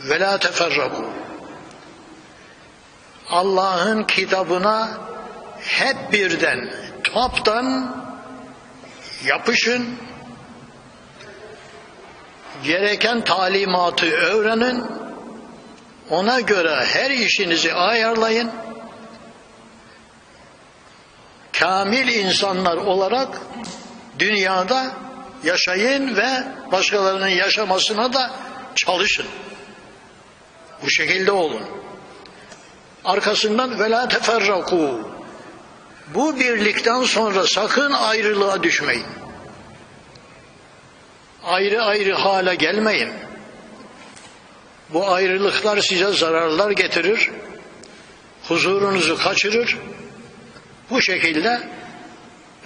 Ve la teferraku. Allah'ın kitabına hep birden, toptan yapışın, gereken talimatı öğrenin, ona göre her işinizi ayarlayın, kamil insanlar olarak dünyada yaşayın ve başkalarının yaşamasına da çalışın. Bu şekilde olun. Arkasından vela teferraku. Bu birlikten sonra sakın ayrılığa düşmeyin. Ayrı ayrı hale gelmeyin. Bu ayrılıklar size zararlar getirir. Huzurunuzu kaçırır. Bu şekilde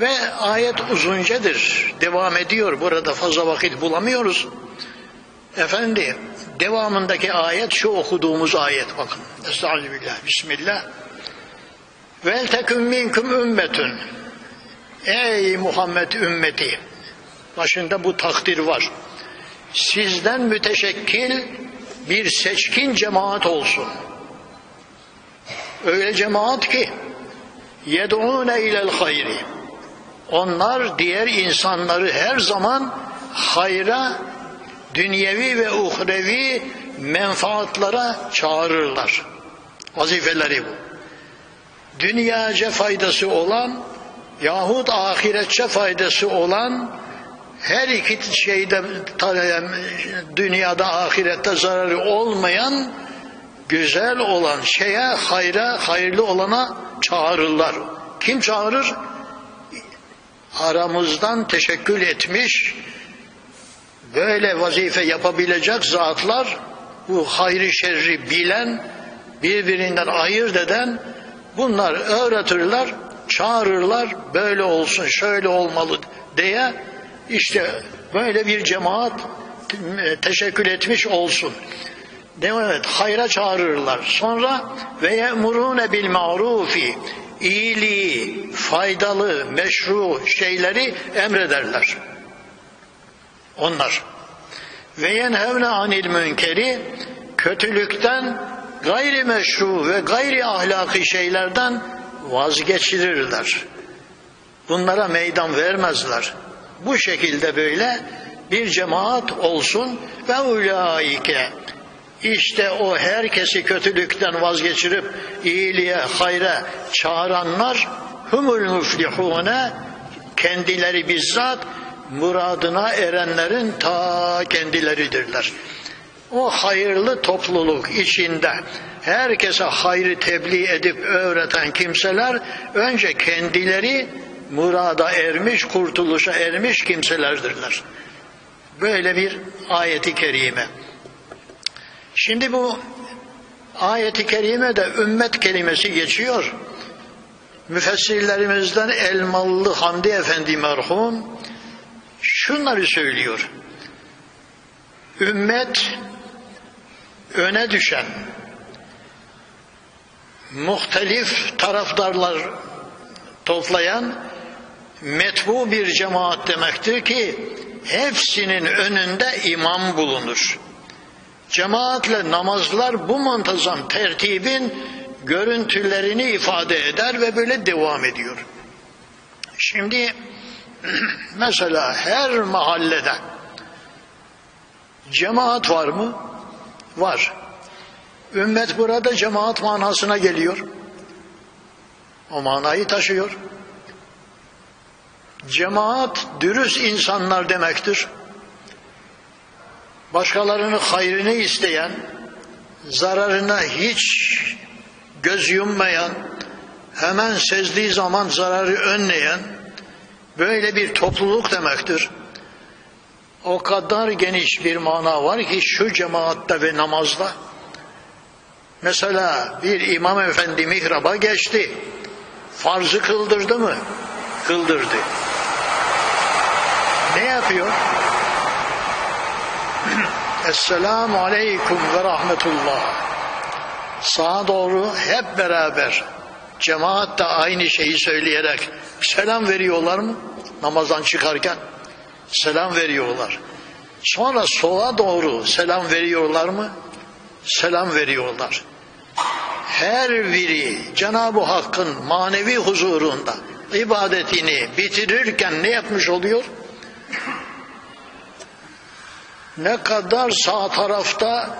ve ayet uzuncadır. Devam ediyor. Burada fazla vakit bulamıyoruz. Efendim devamındaki ayet şu okuduğumuz ayet bakın. Estağfirullah. Bismillah. Vel teküm minkum ümmetün. Ey Muhammed ümmeti. Başında bu takdir var. Sizden müteşekkil bir seçkin cemaat olsun. Öyle cemaat ki yed'ûne ilel hayri. Onlar diğer insanları her zaman hayra dünyevi ve uhrevi menfaatlara çağırırlar. Vazifeleri bu. Dünyaca faydası olan yahut ahiretçe faydası olan her iki şeyde dünyada ahirette zararı olmayan güzel olan şeye hayra hayırlı olana çağırırlar. Kim çağırır? Aramızdan teşekkül etmiş böyle vazife yapabilecek zatlar bu hayri şerri bilen birbirinden ayırt eden bunlar öğretirler çağırırlar böyle olsun şöyle olmalı diye işte böyle bir cemaat teşekkür etmiş olsun. Devam et. Hayra çağırırlar. Sonra ve ye'murune bil ma'rufi iyiliği, faydalı, meşru şeyleri emrederler. Onlar. Ve yenhevne anil münkeri kötülükten gayri meşru ve gayri ahlaki şeylerden vazgeçirirler. Bunlara meydan vermezler. Bu şekilde böyle bir cemaat olsun ve ulaike işte o herkesi kötülükten vazgeçirip iyiliğe, hayra çağıranlar humul müflihune kendileri bizzat muradına erenlerin ta kendileridirler. O hayırlı topluluk içinde herkese hayrı tebliğ edip öğreten kimseler önce kendileri murada ermiş, kurtuluşa ermiş kimselerdirler. Böyle bir ayeti kerime. Şimdi bu ayeti kerime de ümmet kelimesi geçiyor. Müfessirlerimizden Elmalı Hamdi Efendi merhum şunları söylüyor. Ümmet öne düşen muhtelif taraftarlar toplayan metbu bir cemaat demektir ki hepsinin önünde imam bulunur. Cemaatle namazlar bu muntazam tertibin görüntülerini ifade eder ve böyle devam ediyor. Şimdi mesela her mahallede cemaat var mı? Var. Ümmet burada cemaat manasına geliyor. O manayı taşıyor. Cemaat dürüst insanlar demektir. Başkalarının hayrını isteyen, zararına hiç göz yummayan, hemen sezdiği zaman zararı önleyen, böyle bir topluluk demektir. O kadar geniş bir mana var ki şu cemaatte ve namazda Mesela bir imam efendi mihraba geçti. Farzı kıldırdı mı? Kıldırdı. Ne yapıyor? Esselamu aleyküm ve rahmetullah. Sağa doğru hep beraber cemaat de aynı şeyi söyleyerek selam veriyorlar mı? Namazdan çıkarken selam veriyorlar. Sonra sola doğru selam veriyorlar mı? Selam veriyorlar. Her biri Cenab-ı Hakk'ın manevi huzurunda ibadetini bitirirken ne yapmış oluyor? Ne kadar sağ tarafta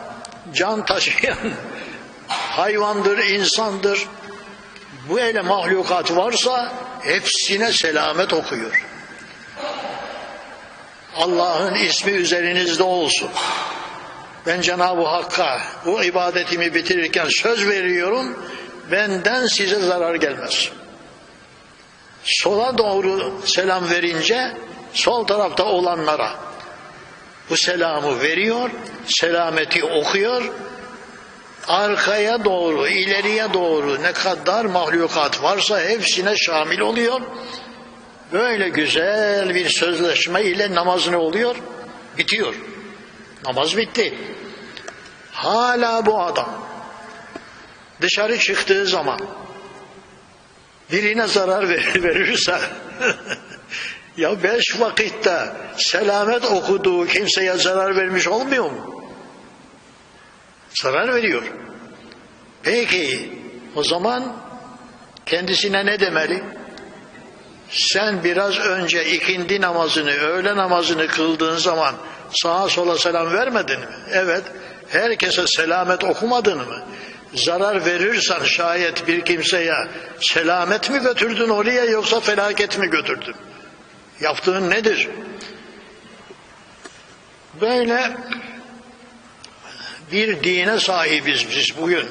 can taşıyan hayvandır, insandır, bu ele mahlukat varsa hepsine selamet okuyor. Allah'ın ismi üzerinizde olsun. Ben Cenab-ı Hakk'a bu ibadetimi bitirirken söz veriyorum, benden size zarar gelmez. Sola doğru selam verince, sol tarafta olanlara bu selamı veriyor, selameti okuyor, arkaya doğru, ileriye doğru ne kadar mahlukat varsa hepsine şamil oluyor. Böyle güzel bir sözleşme ile namaz ne oluyor? Bitiyor. Namaz bitti. Hala bu adam dışarı çıktığı zaman birine zarar verir, verirse ya beş vakitte selamet okuduğu kimseye zarar vermiş olmuyor mu? Zarar veriyor. Peki o zaman kendisine ne demeli? Sen biraz önce ikindi namazını, öğle namazını kıldığın zaman sağa sola selam vermedin mi? Evet. Herkese selamet okumadın mı? Zarar verirsen şayet bir kimseye selamet mi götürdün oraya yoksa felaket mi götürdün? Yaptığın nedir? Böyle bir dine sahibiz biz bugün.